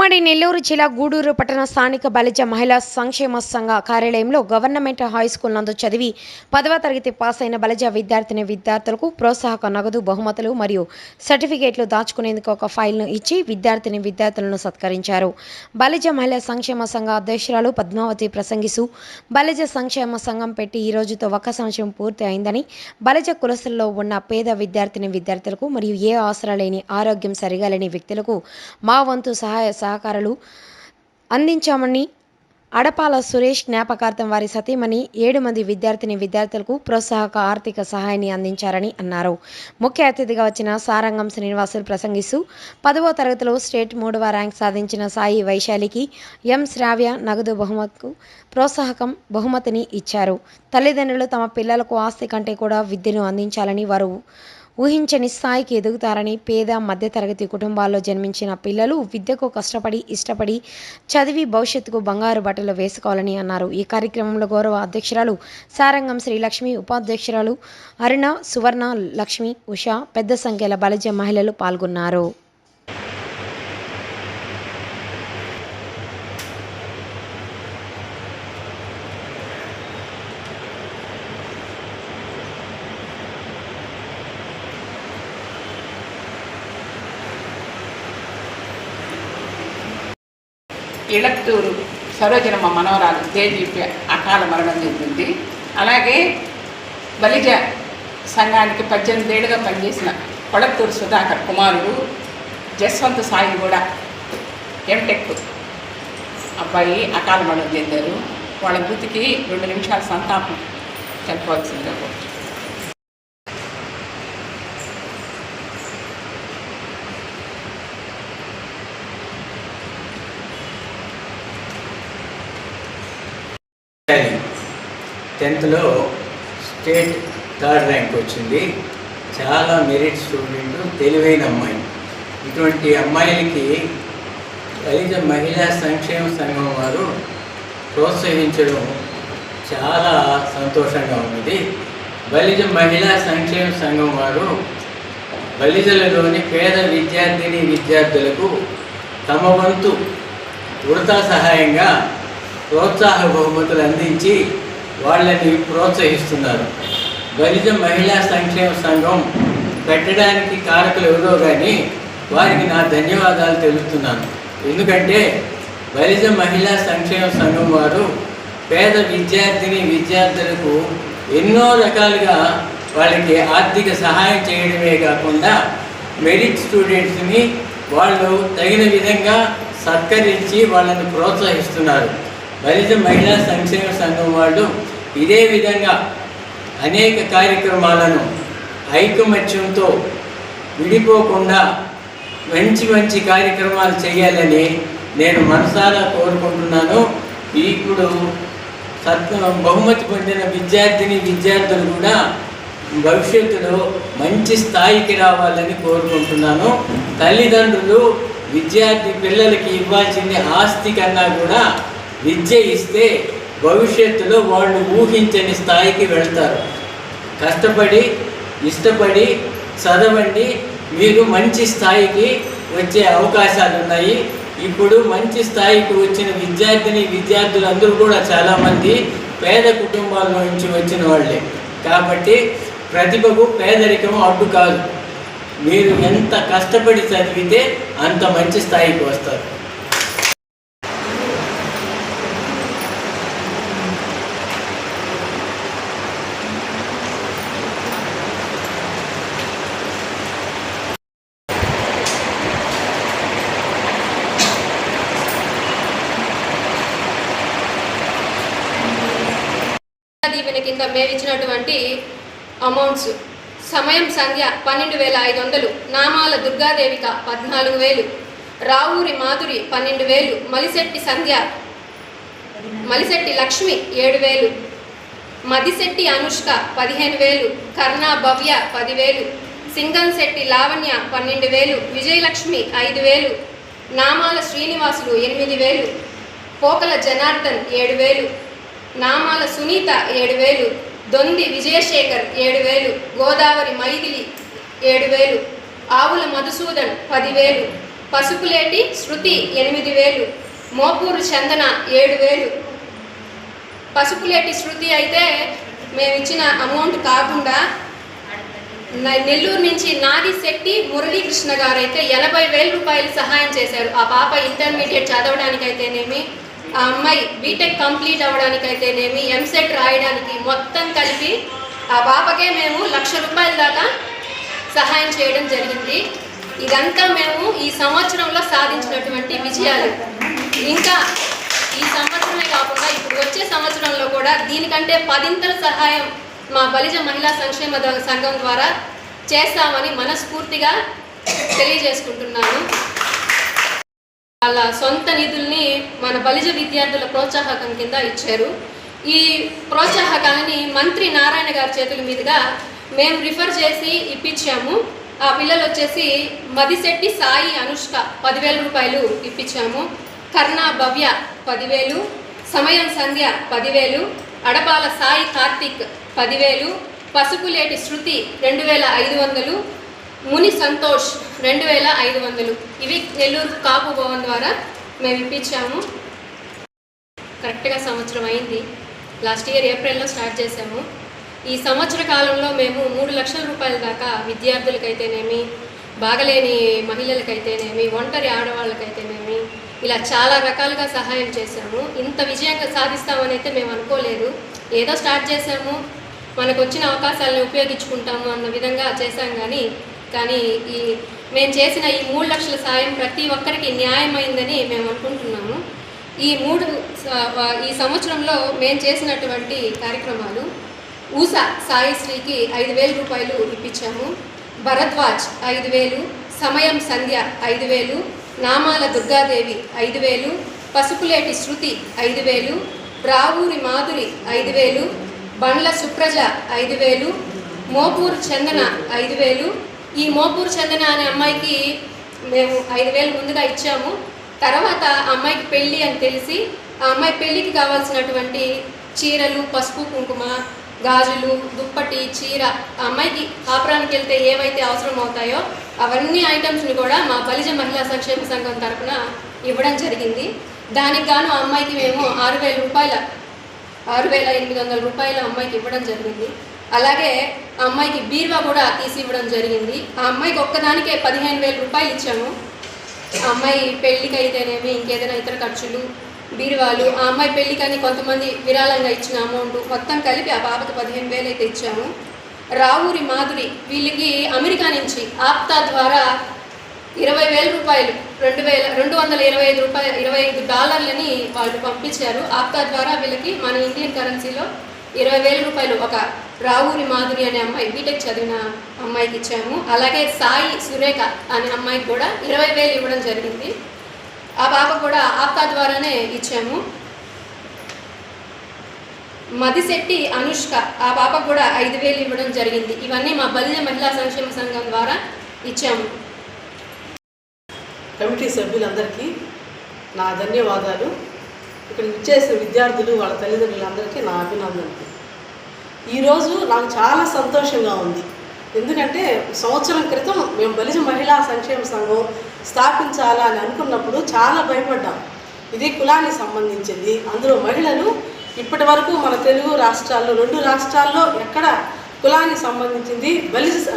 ఉమ్మడి నెల్లూరు జిల్లా గూడూరు పట్టణ స్థానిక బలిజ మహిళా సంక్షేమ సంఘ కార్యాలయంలో గవర్నమెంట్ హై స్కూల్ నందు చదివి పదవ తరగతి పాస్ అయిన బలిజ విద్యార్థిని విద్యార్థులకు ప్రోత్సాహక నగదు బహుమతులు మరియు సర్టిఫికేట్లు దాచుకునేందుకు ఒక ఫైల్ను ఇచ్చి విద్యార్థిని విద్యార్థులను సత్కరించారు. బలిజ మహిళా సంక్షేమ సంఘ అధ్యక్షురాలు పద్మావతి ప్రసంగిస్తూ బలిజ సంక్షేమ సంఘం పెట్టి ఈ రోజుతో ఒక సంవత్సరం పూర్తి అయిందని బలిజ కులస్తుల్లో ఉన్న పేద విద్యార్థిని విద్యార్థులకు మరియు ఏ అవసరం లేని ఆరోగ్యం సరిగా లేని వ్యక్తులకు మా వంతు సహాయ సహకారాలు అందించామని అడపాల సురేష్ జ్ఞాపకార్థం వారి సతీమణి ఏడు మంది విద్యార్థిని విద్యార్థులకు ప్రోత్సాహక ఆర్థిక సహాయాన్ని అందించారని అన్నారు. ముఖ్య అతిథిగా వచ్చిన సారంగం శ్రీనివాసులు ప్రసంగిస్తూ పదవ తరగతిలో స్టేట్ మూడవ ర్యాంక్ సాధించిన సాయి వైశాలికి ఎం శ్రావ్య నగదు బహుమతికు ప్రోత్సాహకం బహుమతిని ఇచ్చారు. తల్లిదండ్రులు తమ పిల్లలకు ఆస్తి కంటే కూడా విద్యను అందించాలని వారు ఊహించని స్థాయికి ఎదుగుతారని పేద మధ్యతరగతి కుటుంబాల్లో జన్మించిన పిల్లలు విద్యకు కష్టపడి ఇష్టపడి చదివి భవిష్యత్తుకు బంగారు బట్టలు వేసుకోవాలని అన్నారు. ఈ కార్యక్రమంలో గౌరవ అధ్యక్షురాలు సారంగం శ్రీలక్ష్మి ఉపాధ్యక్షురాలు అరుణ సువర్ణ లక్ష్మి ఉష పెద్ద సంఖ్యలో బలజ మహిళలు పాల్గొన్నారు. ఇళత్తూరు సరోజనమ్మ మనవరాలు దేవీపి అకాల మరణం చెందింది అలాగే బలిజ సంఘానికి పద్దెనిమిది ఏళ్ళుగా పనిచేసిన కొళత్తూరు సుధాకర్ కుమారుడు జస్వంత్ సాయి కూడా ఎంటెక్ అబ్బాయి అకాల మరణం చెందారు వాళ్ళ మృతికి రెండు నిమిషాల సంతాపం తెలపవలసిందిగా కోరుతున్నాను. కానీ టెన్త్లో స్టేట్ థర్డ్ ర్యాంక్ వచ్చింది. చాలా మెరిట్ స్టూడెంట్ తెలివైన అమ్మాయి. ఇటువంటి అమ్మాయిలకి దళిత మహిళా సంక్షేమ సంఘం వారు ప్రోత్సహించడం చాలా సంతోషంగా ఉన్నది. బలిజ మహిళా సంక్షేమ సంఘం వారు బలిజలలోని పేద విద్యార్థిని విద్యార్థులకు తమ వంతు ఉడతా సహాయంగా ప్రోత్సాహ బహుమతులు అందించి వాళ్ళని ప్రోత్సహిస్తున్నారు. బలిజ మహిళా సంక్షేమ సంఘం పెట్టడానికి కారకులు ఎవరో కానీ వారికి నా ధన్యవాదాలు తెలుపుతున్నాను. ఎందుకంటే బలిజ మహిళా సంక్షేమ సంఘం వారు పేద విద్యార్థిని విద్యార్థులకు ఎన్నో రకాలుగా వాళ్ళకి ఆర్థిక సహాయం చేయడమే కాకుండా మెరిట్ స్టూడెంట్స్ని వాళ్ళు తగిన విధంగా సత్కరించి వాళ్ళని ప్రోత్సహిస్తున్నారు. బలిజ మహిళా సంక్షేమ సంఘం వాళ్ళు ఇదే విధంగా అనేక కార్యక్రమాలను ఐకమత్యంతో విడిపోకుండా మంచి మంచి కార్యక్రమాలు చేయాలని నేను మనసారా కోరుకుంటున్నాను. ఇప్పుడు సత్ బహుమతి పొందిన విద్యార్థిని విద్యార్థులు కూడా భవిష్యత్తులో మంచి స్థాయికి రావాలని కోరుకుంటున్నాను. తల్లిదండ్రులు విద్యార్థి పిల్లలకి ఇవ్వాల్సింది ఆస్తి కన్నా కూడా విద్య ఇస్తే భవిష్యత్తులో వాళ్ళు ఊహించని స్థాయికి వెళ్తారు. కష్టపడి ఇష్టపడి చదవండి మీరు మంచి స్థాయికి వచ్చే అవకాశాలు ఉన్నాయి ఇప్పుడు మంచి స్థాయికి వచ్చిన విద్యార్థిని విద్యార్థులందరూ కూడా చాలామంది పేద కుటుంబాల నుంచి వచ్చిన వాళ్ళే. కాబట్టి ప్రతిభకు పేదరికం అడ్డు కాదు. మీరు ఎంత కష్టపడి చదివితే అంత మంచి స్థాయికి వస్తారు. దీవెన కింద మేమిచ్చినటువంటి అమౌంట్స్ సమయం సంధ్య పన్నెండు వేల ఐదు వందలు నామాల దుర్గాదేవిక పద్నాలుగు వేలు రావూరి మాధురి పన్నెండు వేలు మలిశెట్టి సంధ్య మలిశెట్టి లక్ష్మి ఏడు వేలు మదిశెట్టి అనుష్క పదిహేను వేలు కర్ణా భవ్య పదివేలు సింగంశెట్టి లావణ్య పన్నెండు వేలు విజయలక్ష్మి ఐదు వేలు నామాల శ్రీనివాసులు ఎనిమిది వేలు పోకల జనార్దన్ ఏడు వేలు నామాల సునీత ఏడు వేలు దొంది విజయశేఖర్ ఏడు వేలు గోదావరి మైథిలి ఏడు వేలు ఆవుల మధుసూదన్ పదివేలు పసుపులేటి శృతి ఎనిమిది వేలు మోపూరు చందన ఏడు వేలు పసుపులేటి శృతి అయితే మేము ఇచ్చిన అమౌంట్ కాకుండా నెల్లూరు నుంచి నాది శెట్టి మురళీకృష్ణ గారు అయితే ఎనభై వేల రూపాయలు సహాయం చేశారు. ఆ పాప ఇంటర్మీడియట్ చదవడానికైతేనేమి ఆ అమ్మాయి బీటెక్ కంప్లీట్ అవ్వడానికైతేనేమి ఎంసెట్ రాయడానికి మొత్తం కలిపి ఆ పాపకే మేము లక్ష రూపాయల దాకా సహాయం చేయడం జరిగింది. ఇదంతా మేము ఈ సంవత్సరంలో సాధించినటువంటి విజయాలు. ఇంకా ఈ సంవత్సరమే కాకుండా ఇప్పుడు వచ్చే సంవత్సరంలో కూడా దీనికంటే పదింతల సహాయం మా బలిజ మహిళా సంక్షేమ సంఘం ద్వారా చేస్తామని మనస్ఫూర్తిగా తెలియజేసుకుంటున్నాను. వాళ్ళ సొంత నిధులను మన బలిజ విద్యార్థుల ప్రోత్సాహకం కింద ఇచ్చారు. ఈ ప్రోత్సాహకాన్ని మంత్రి నారాయణ గారి చేతుల మీదుగా మేము రిఫర్ చేసి ఇప్పించాము. ఆ పిల్లలు వచ్చేసి మదిశెట్టి సాయి అనుష్క పదివేల రూపాయలు ఇప్పించాము. కర్ణ భవ్య పదివేలు సమయం సంధ్య పదివేలు అడపాల సాయి కార్తిక్ పదివేలు పసుపులేటి శృతి రెండు వేల ఐదు వందలు ముని సంతోష్ రెండు వేల ఐదు వందలు. ఇవి నెల్లూరు కాపు భవన్ ద్వారా మేము ఇప్పించాము. కరెక్ట్గా సంవత్సరం అయింది. లాస్ట్ ఇయర్ ఏప్రిల్లో స్టార్ట్ చేశాము. ఈ సంవత్సర కాలంలో మేము మూడు లక్షల రూపాయల దాకా విద్యార్థులకైతేనేమి బాగలేని మహిళలకైతేనేమి ఒంటరి ఆడవాళ్ళకైతేనేమి ఇలా చాలా రకాలుగా సహాయం చేశాము. ఇంత విజయంగా సాధిస్తామని అయితే మేము అనుకోలేదు. ఏదో స్టార్ట్ చేసాము మనకు వచ్చిన అవకాశాలను ఉపయోగించుకుంటాము అన్న విధంగా చేశాం కానీ కానీ ఈ మేము చేసిన ఈ మూడు లక్షల సాయం ప్రతి ఒక్కరికి న్యాయమైందని మేము అనుకుంటున్నాము. ఈ మూడు ఈ సంవత్సరంలో మేము చేసినటువంటి కార్యక్రమాలు ఊసా సాయిశ్రీకి ఐదు వేల రూపాయలు ఇప్పించాము భరద్వాజ్ ఐదు వేలు సమయం సంధ్య ఐదు వేలు నామాల దుర్గాదేవి ఐదు వేలు పసుపులేటి శృతి ఐదు వేలు రావూరి మాధురి ఐదు వేలు బండ్ల సుప్రజ ఐదు వేలు మోపూరు చందన ఐదు వేలు. ఈ మోపూరు చందన అనే అమ్మాయికి మేము ఐదు వేలు ముందుగా ఇచ్చాము. తర్వాత అమ్మాయికి పెళ్ళి అని తెలిసి ఆ అమ్మాయి పెళ్ళికి కావాల్సినటువంటి చీరలు పసుపు కుంకుమ గాజులు దుప్పటి చీర అమ్మాయికి కాపురానికి వెళ్తే ఏవైతే అవసరం అవుతాయో అవన్నీ ఐటమ్స్ని కూడా మా బలిజ మహిళా సంక్షేమ సంఘం తరఫున ఇవ్వడం జరిగింది. దానికి గాను ఆ అమ్మాయికి మేము ఆరు వేల రూపాయల ఆరు వేల ఎనిమిది వందల రూపాయలు అమ్మాయికి ఇవ్వడం జరిగింది. అలాగే ఆ అమ్మాయికి బీరువా కూడా తీసి ఇవ్వడం జరిగింది. ఆ అమ్మాయికి ఒక్కదానికే పదిహేను వేల రూపాయలు ఇచ్చాము. అమ్మాయి పెళ్ళికి అయితేనేమి ఇంకేదైనా ఇతర ఖర్చులు బీరువాలు ఆ అమ్మాయి పెళ్ళికని కొంతమంది విరాళంగా ఇచ్చిన అమౌంట్ మొత్తం కలిపి ఆ పాపకి పదిహేను వేలు అయితే ఇచ్చాము రావూరి మాధురి వీళ్ళకి అమెరికా నుంచి ఆప్తా ద్వారా ఇరవై వేల రూపాయలు రెండు వేల రెండు వందల ఇరవై ఐదు రూపాయలు ఇరవై ఐదు డాలర్లని వాళ్ళు పంపించారు. ఆప్తా ద్వారా వీళ్ళకి మన ఇండియన్ కరెన్సీలో ఇరవై వేల రూపాయలు ఒక రావూరి మాధురి అనే అమ్మాయి బీటెక్ చదివిన అమ్మాయికి ఇచ్చాము. అలాగే సాయి సురేఖ అనే అమ్మాయికి కూడా ఇరవై వేలు ఇవ్వడం జరిగింది. ఆ పాప కూడా ఆప్తా ద్వారానే ఇచ్చాము. మదిశెట్టి అనుష్క ఆ పాపకు కూడా ఐదు వేలు ఇవ్వడం జరిగింది. ఇవన్నీ మా బలిజ మహిళా సంక్షేమ సంఘం ద్వారా ఇచ్చాము. కమిటీ సభ్యులందరికీ నా ధన్యవాదాలు. ఇక్కడ ఇచ్చేసిన విద్యార్థులు వాళ్ళ తల్లిదండ్రులందరికీ నా అభినందనలు. ఈరోజు నాకు చాలా సంతోషంగా ఉంది. ఎందుకంటే సంవత్సరం క్రితం మేము బలిజ మహిళా సంక్షేమ సంఘం స్థాపించాలా అని అనుకున్నప్పుడు చాలా భయపడ్డాం. ఇది కులానికి సంబంధించింది. అందులో మహిళలు ఇప్పటి వరకు మన తెలుగు రాష్ట్రాల్లో రెండు రాష్ట్రాల్లో ఎక్కడ కులానికి సంబంధించింది బలిజ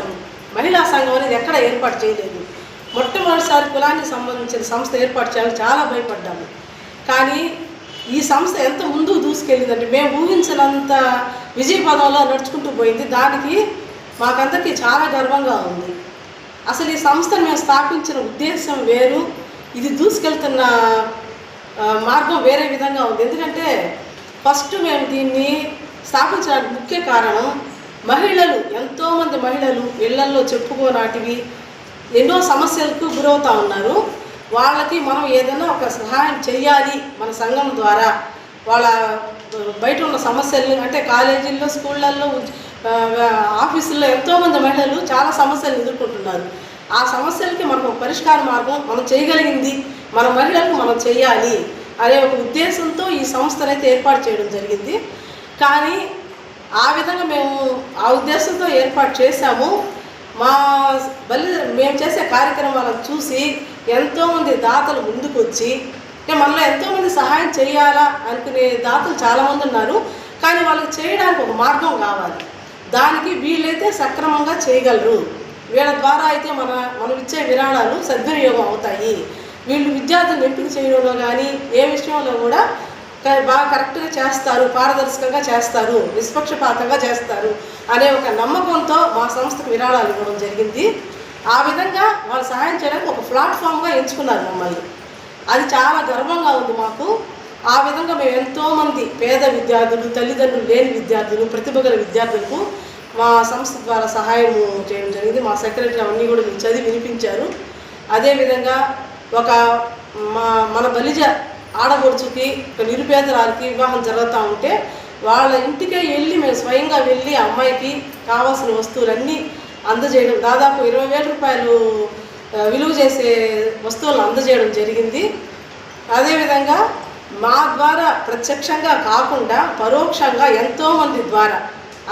మహిళా సంఘం అనేది ఎక్కడ ఏర్పాటు చేయలేదు. మొట్టమొదటిసారి కులానికి సంబంధించిన సంస్థ ఏర్పాటు చేయాలని చాలా భయపడ్డాము. కానీ ఈ సంస్థ ఎంత ముందుకు దూసుకెళ్ళిందంటే మేము ఊహించినంత విజయపదంలో నడుచుకుంటూ పోయింది. దానికి మాకందరికీ చాలా గర్వంగా ఉంది. అసలు ఈ సంస్థను మేము స్థాపించిన ఉద్దేశం వేరు ఇది దూసుకెళ్తున్న మార్గం వేరే విధంగా ఉంది. ఎందుకంటే ఫస్ట్ మేము దీన్ని స్థాపించడానికి ముఖ్య కారణం మహిళలు ఎంతోమంది మహిళలు ఇళ్ళల్లో చెప్పుకోనాటివి ఎన్నో సమస్యలకు గురవుతూ ఉన్నారు. వాళ్ళకి మనం ఏదైనా ఒక సహాయం చేయాలి మన సంఘం ద్వారా. వాళ్ళ బయట ఉన్న సమస్యలు అంటే కాలేజీల్లో స్కూళ్ళల్లో ఆఫీసుల్లో ఎంతోమంది మహిళలు చాలా సమస్యలు ఎదుర్కొంటున్నారు. ఆ సమస్యలకి మనకు పరిష్కార మార్గం మనం చేయగలిగింది మన మహిళలకు మనం చేయాలి అనే ఒక ఉద్దేశంతో ఈ సంస్థనైతే ఏర్పాటు చేయడం జరిగింది. కానీ ఆ విధంగా మేము ఆ ఉద్దేశంతో ఏర్పాటు చేశాము. మా బలి మేము చేసే కార్యక్రమాలను చూసి ఎంతోమంది దాతలు ముందుకు వచ్చి మనలో ఎంతోమంది సహాయం చేయాలా? అనుకునే దాతలు చాలామంది ఉన్నారు. కానీ వాళ్ళకి చేయడానికి ఒక మార్గం కావాలి. దానికి వీళ్ళైతే సక్రమంగా చేయగలరు. వీళ్ళ ద్వారా అయితే మన మనం ఇచ్చే విరాళాలు సద్వినియోగం అవుతాయి. వీళ్ళు విద్యార్థులను ఎంపిక చేయడంలో కానీ ఏ విషయంలో కూడా బాగా కరెక్ట్గా చేస్తారు పారదర్శకంగా చేస్తారు నిష్పక్షపాతంగా చేస్తారు అనే ఒక నమ్మకంతో మా సంస్థకు విరాళాలు ఇవ్వడం జరిగింది. ఆ విధంగా వాళ్ళు సహాయం చేయడానికి ఒక ప్లాట్ఫామ్గా ఎంచుకున్నారు మమ్మల్ని. అది చాలా గర్వంగా ఉంది మాకు. ఆ విధంగా మేము ఎంతోమంది పేద విద్యార్థులు తల్లిదండ్రులు లేని విద్యార్థులు ప్రతిభ గల విద్యార్థులకు మా సంస్థ ద్వారా సహాయం చేయడం జరిగింది. మా సెక్రటరీ అవన్నీ కూడా మీకు చదివి వినిపించారు. అదేవిధంగా ఒక మా మన బలిజ ఆడపడుచుకి ఒక నిరుపేదరాలకి వివాహం జరుగుతూ ఉంటే వాళ్ళ ఇంటికే వెళ్ళి మేము స్వయంగా వెళ్ళి ఆ అమ్మాయికి కావాల్సిన వస్తువులన్నీ అందజేయడం. దాదాపు ఇరవై వేల రూపాయలు విలువ చేసే వస్తువులను అందజేయడం జరిగింది. అదేవిధంగా మా ద్వారా ప్రత్యక్షంగా కాకుండా పరోక్షంగా ఎంతోమంది ద్వారా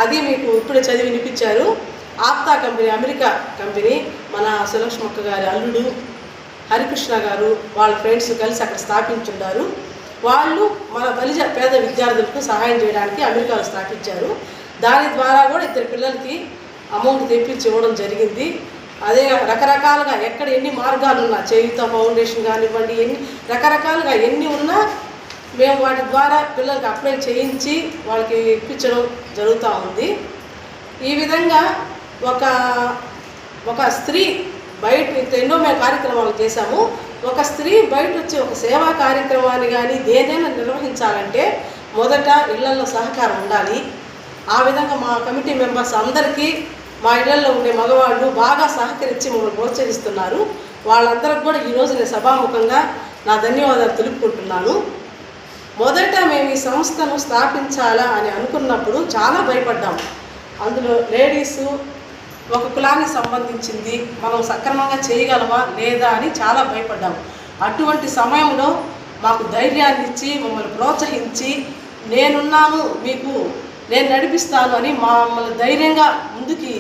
అది మీకు ఇప్పుడే చదివి వినిపించారు. ఆప్తా కంపెనీ అమెరికా కంపెనీ మన సులక్ష్మక్క గారి అల్లుడు హరికృష్ణ గారు వాళ్ళ ఫ్రెండ్స్ కలిసి అక్కడ స్థాపించున్నారు వాళ్ళు మన బలిజ పేద విద్యార్థులకు సహాయం చేయడానికి అమెరికాలో స్థాపించారు. దాని ద్వారా కూడా ఇద్దరు పిల్లలకి అమౌంట్ తెప్పించి ఇవ్వడం జరిగింది. అదే రకరకాలుగా ఎక్కడ ఎన్ని మార్గాలు ఉన్నా చేయుత ఫౌండేషన్ కానివ్వండి ఎన్ని రకరకాలుగా ఎన్ని ఉన్నా మేము వాటి ద్వారా పిల్లలకి అప్లై చేయించి వాళ్ళకి ఇప్పించడం జరుగుతూ ఉంది. ఈ విధంగా ఒక ఒక స్త్రీ బయట ఎన్నో మేము కార్యక్రమాలు చేశాము. ఒక స్త్రీ బయట వచ్చి ఒక సేవా కార్యక్రమాన్ని కానీ దేనైనా నిర్వహించాలంటే మొదట ఇళ్ళలో సహకారం ఉండాలి. ఆ విధంగా మా కమిటీ మెంబర్స్ అందరికీ మా ఇళ్ళలో ఉండే మగవాళ్ళు బాగా సహకరించి మమ్మల్ని ప్రోత్సహిస్తున్నారు. వాళ్ళందరికి కూడా ఈరోజు నేను సభాముఖంగా నా ధన్యవాదాలు తెలుపుకుంటున్నాను. మొదట మేము ఈ సంస్థను స్థాపించాలా అని అనుకున్నప్పుడు చాలా భయపడ్డాము అందులో లేడీసు ఒక కులానికి సంబంధించింది మనం సక్రమంగా చేయగలమా లేదా అని చాలా భయపడ్డాము అటువంటి సమయంలో మాకు ధైర్యాన్ని ఇచ్చి మమ్మల్ని ప్రోత్సహించి నేనున్నాను మీకు నేను నడిపిస్తాను అని మమ్మల్ని ధైర్యంగా ముందుకి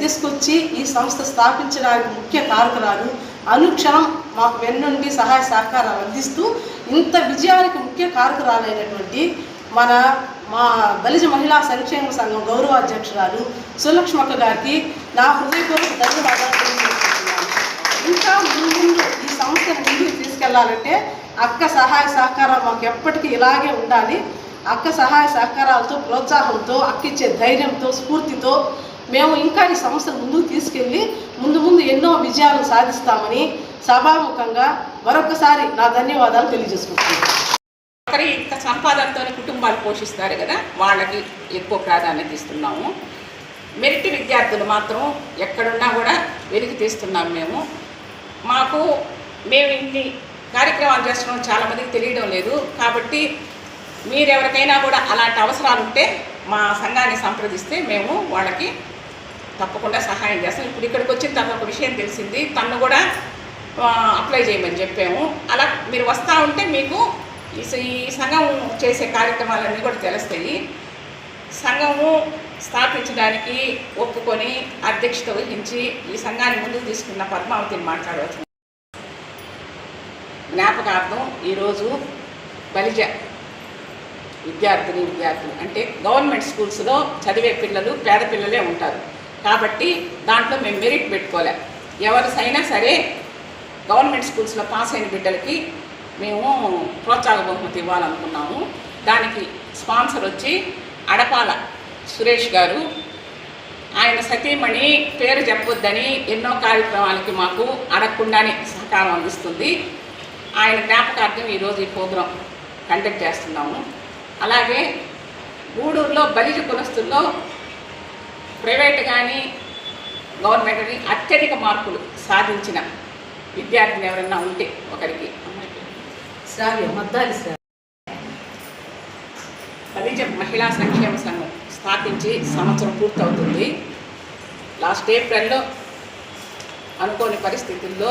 తీసుకొచ్చి ఈ సంస్థ స్థాపించడానికి ముఖ్య కారకురాలు. అనుక్షణం మాకు వెన్నుండి సహాయ సహకారాలు అందిస్తూ ఇంత విజయానికి ముఖ్య కారకురాలైనటువంటి మన మా బలిజ మహిళా సంక్షేమ సంఘం గౌరవాధ్యక్షురాలు సులక్ష్మక్క గారికి నా హృదయపూర్వక ధన్యవాదాలు ఇంకా ముందు ఈ సంస్థను ముందుకు తీసుకెళ్ళాలంటే అక్క సహాయ సహకారం మాకు ఎప్పటికీ ఇలాగే ఉండాలి. అక్క సహాయ సహకారాలతో ప్రోత్సాహంతో అక్క ఇచ్చే ధైర్యంతో స్ఫూర్తితో మేము ఇంకా ఈ సంస్థను ముందుకు తీసుకెళ్ళి ముందు ముందు ఎన్నో విజయాలను సాధిస్తామని సభాముఖంగా మరొకసారి నా ధన్యవాదాలు తెలియజేసుకుంటున్నాను. ఒకరి ఇంత సంపాదనతో కుటుంబాలు పోషిస్తారు కదా వాళ్ళకి ఎక్కువ ప్రాధాన్యత ఇస్తున్నాము. మెరిట్ విద్యార్థులు మాత్రం ఎక్కడున్నా కూడా వెలికి తీస్తున్నాం మేము. మాకు మేము ఇన్ని కార్యక్రమాలు చేస్తున్నాం చాలామందికి తెలియడం లేదు. కాబట్టి మీరెవరికైనా కూడా అలాంటి అవసరాలు ఉంటే మా సంఘాన్ని సంప్రదిస్తే మేము వాళ్ళకి తప్పకుండా సహాయం చేస్తాం. ఇప్పుడు ఇక్కడికి వచ్చిన తర్వాత ఒక విషయం తెలిసింది. తను కూడా అప్లై చేయమని చెప్పాము. అలా మీరు వస్తూ ఉంటే మీకు ఈ ఈ సంఘం చేసే కార్యక్రమాలన్నీ కూడా తెలుస్తాయి. సంఘము స్థాపించడానికి ఒప్పుకొని అధ్యక్షత వహించి ఈ సంఘాన్ని ముందుకు తీసుకున్న పద్మావతిని మాట్లాడవచ్చు. జ్ఞాపకార్థం ఈరోజు బలిజ విద్యార్థిని విద్యార్థులు అంటే గవర్నమెంట్ స్కూల్స్లో చదివే పిల్లలు పేద పిల్లలే ఉంటారు. కాబట్టి దాంట్లో మేము మెరిట్ పెట్టుకోలే. ఎవరిసైనా సరే గవర్నమెంట్ స్కూల్స్లో పాస్ అయిన బిడ్డలకి మేము ప్రోత్సాహ బహుమతి ఇవ్వాలనుకున్నాము. దానికి స్పాన్సర్ వచ్చి అడపాల సురేష్ గారు. ఆయన సతీమణి పేరు చెప్పొద్దని ఎన్నో కార్యక్రమాలకి మాకు అడగకుండానే సహకారం అందిస్తుంది. ఆయన జ్ఞాపకార్థం ఈరోజు ఈ ప్రోగ్రాం కండక్ట్ చేస్తున్నాము. అలాగే గూడూరులో బలిజ కులస్తుల్లో ప్రైవేట్ కానీ గవర్నమెంట్ కానీ అత్యధిక మార్కులు సాధించిన విద్యార్థిని ఎవరైనా ఉంటే ఒకరికి శ్రావ్య మద్దాలి శ్రావ్య బలిజ మహిళా సంక్షేమ సంఘం స్థాపించి సంవత్సరం పూర్తవుతుంది. లాస్ట్ ఏప్రిల్లో అనుకోని పరిస్థితుల్లో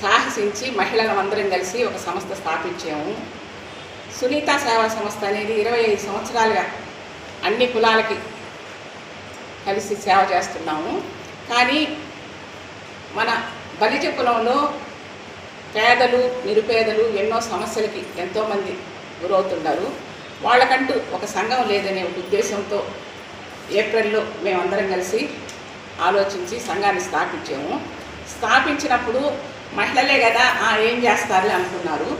సాహసించి మహిళలు అందరం కలిసి ఒక సంస్థ స్థాపించాము. సునీత సేవా సంస్థ అనేది ఇరవై ఐదు సంవత్సరాలుగా అన్ని కులాలకి కలిసి సేవ చేస్తున్నాము. కానీ మన బలిజ కులంలో పేదలు నిరుపేదలు ఎన్నో సమస్యలకి ఎంతోమంది గురవుతున్నారు వాళ్ళకంటూ ఒక సంఘం లేదనే ఒక ఉద్దేశంతో ఏప్రిల్లో మేమందరం కలిసి ఆలోచించి సంఘాన్ని స్థాపించాము. స్థాపించినప్పుడు మహిళలే కదా ఏం చేస్తారులే అనుకున్నారు.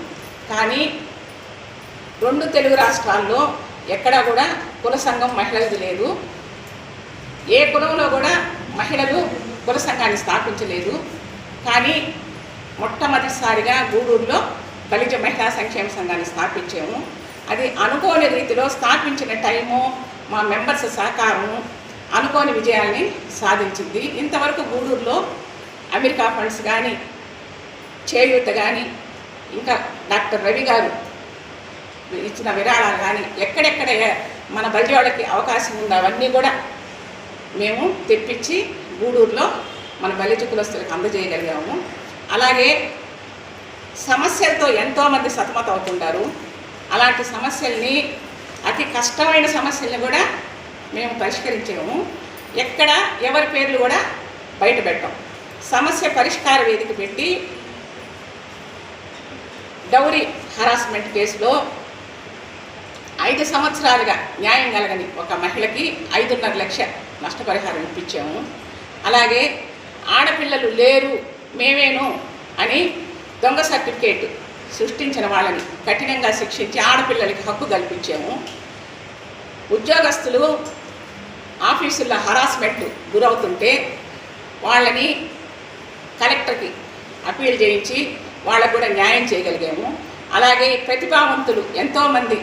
కానీ రెండు తెలుగు రాష్ట్రాల్లో ఎక్కడా కూడా కుల సంఘం మహిళలది లేదు. ఏ కులంలో కూడా మహిళలు కుల సంఘాన్ని స్థాపించలేదు. కానీ మొట్టమొదటిసారిగా గూడూరులో బలిజ మహిళా సంక్షేమ సంఘాన్ని స్థాపించాము. అది అనుకోని రీతిలో స్థాపించిన టైము మా మెంబర్స్ సహకారము అనుకోని విజయాల్ని సాధించింది. ఇంతవరకు గూడూరులో అమెరికా ఫండ్స్ కానీ చేయూత కానీ ఇంకా డాక్టర్ రవి గారు ఇచ్చిన విరాళాలు కానీ ఎక్కడెక్కడ మన బలిజోళ్ళకి అవకాశం ఉందో అవన్నీ కూడా మేము తెప్పించి గూడూరులో మన బలిజ కులస్తులకు అందజేయగలిగాము. అలాగే సమస్యలతో ఎంతోమంది సతమతం అవుతుంటారు. అలాంటి సమస్యల్ని అతి కష్టమైన సమస్యల్ని కూడా మేము పరిష్కరించాము ఎక్కడ ఎవరి పేర్లు కూడా బయట పెట్టాం. సమస్య పరిష్కార వేదిక పెట్టి డౌరీ హరాస్మెంట్ కేసులో ఐదు సంవత్సరాలుగా న్యాయం కలగని ఒక మహిళకి ఐదున్నర లక్ష నష్టపరిహారం ఇప్పించాము. అలాగే ఆడపిల్లలు లేరు మేమేను అని దొంగ సర్టిఫికేట్ సృష్టించిన వాళ్ళని కఠినంగా శిక్షించి ఆడపిల్లలకి హక్కు కల్పించాము. ఉద్యోగస్తులు ఆఫీసుల్లో హరాస్మెంట్ గురవుతుంటే వాళ్ళని కలెక్టర్కి అప్పీల్ చేయించి వాళ్ళకు కూడా న్యాయం చేయగలిగాము. అలాగే ప్రతిభావంతులు ఎంతోమంది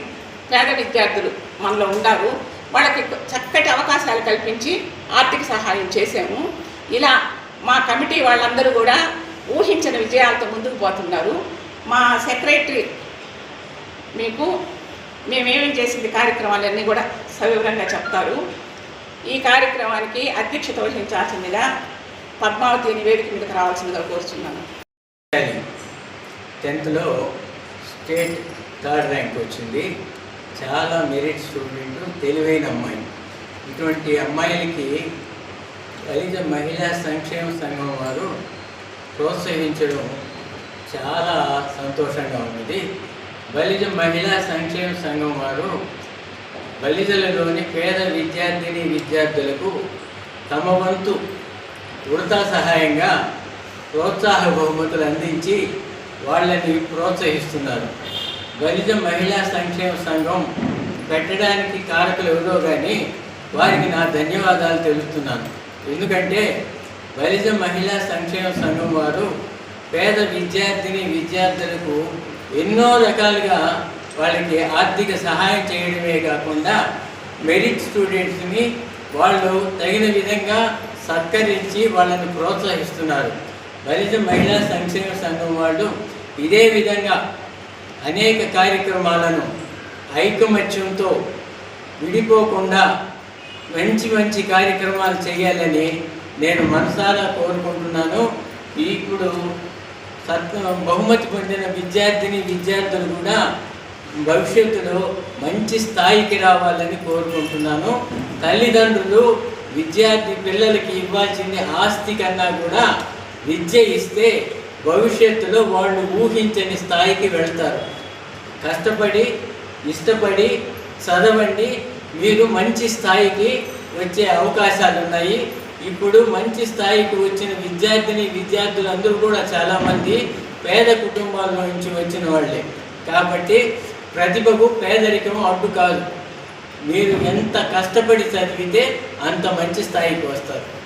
పేద విద్యార్థులు మనలో ఉన్నారు వాళ్ళకి చక్కటి అవకాశాలు కల్పించి ఆర్థిక సహాయం చేసాము ఇలా మా కమిటీ వాళ్ళందరూ కూడా ఊహించిన విజయాలతో ముందుకు పోతున్నారు. మా సెక్రటరీ మీకు మేమేమేం చేసింది కార్యక్రమాలన్నీ కూడా సవివరంగా చెప్తారు. ఈ కార్యక్రమానికి అధ్యక్షత వహించాల్సిందిగా పద్మావతి నివేదిక మీదకి రావాల్సిందిగా కోరుచున్నాను. టెన్త్లో స్టేట్ థర్డ్ ర్యాంక్ వచ్చింది. చాలా మెరిట్ స్టూడెంట్ తెలివైన అమ్మాయి. ఇటువంటి అమ్మాయిలకి దళిత మహిళా సంక్షేమ సంఘం వారు ప్రోత్సహించడం చాలా సంతోషంగా ఉన్నది. బలిజ మహిళా సంక్షేమ సంఘం వారు బలిజలలోని పేద విద్యార్థిని విద్యార్థులకు తమ వంతు ఉడతా సహాయంగా ప్రోత్సాహ బహుమతులు అందించి వాళ్ళని ప్రోత్సహిస్తున్నారు. దళిత మహిళా సంక్షేమ సంఘం పెట్టడానికి కారకులు ఎవరో కానీ వారికి నా ధన్యవాదాలు తెలుపుతున్నాను. ఎందుకంటే దళిత మహిళా సంక్షేమ సంఘం వారు పేద విద్యార్థిని విద్యార్థులకు ఎన్నో రకాలుగా వాళ్ళకి ఆర్థిక సహాయం చేయడమే కాకుండా మెరిట్ స్టూడెంట్స్ని వాళ్ళు తగిన విధంగా సత్కరించి వాళ్ళని ప్రోత్సహిస్తున్నారు. దళిత మహిళా సంక్షేమ సంఘం వాళ్ళు ఇదే విధంగా అనేక కార్యక్రమాలను ఐకమత్యంతో విడిపోకుండా మంచి మంచి కార్యక్రమాలు చేయాలని నేను మనసారా కోరుకుంటున్నాను. ఇప్పుడు సత్ బహుమతి పొందిన విద్యార్థిని విద్యార్థులు కూడా భవిష్యత్తులో మంచి స్థాయికి రావాలని కోరుకుంటున్నాను. తల్లిదండ్రులు విద్యార్థి పిల్లలకి ఇవ్వాల్సింది ఆస్తి కన్నా కూడా విద్య ఇస్తే భవిష్యత్తులో వాళ్ళు ఊహించని స్థాయికి వెళ్తారు. కష్టపడి ఇష్టపడి చదవండి. మీరు మంచి స్థాయికి వచ్చే అవకాశాలు ఉన్నాయి ఇప్పుడు మంచి స్థాయికి వచ్చిన విద్యార్థిని విద్యార్థులందరూ కూడా చాలామంది పేద కుటుంబాల నుంచి వచ్చిన వాళ్ళే. కాబట్టి ప్రతిభకు పేదరికం అడ్డు కాదు. మీరు ఎంత కష్టపడి చదివితే అంత మంచి స్థాయికి వస్తారు.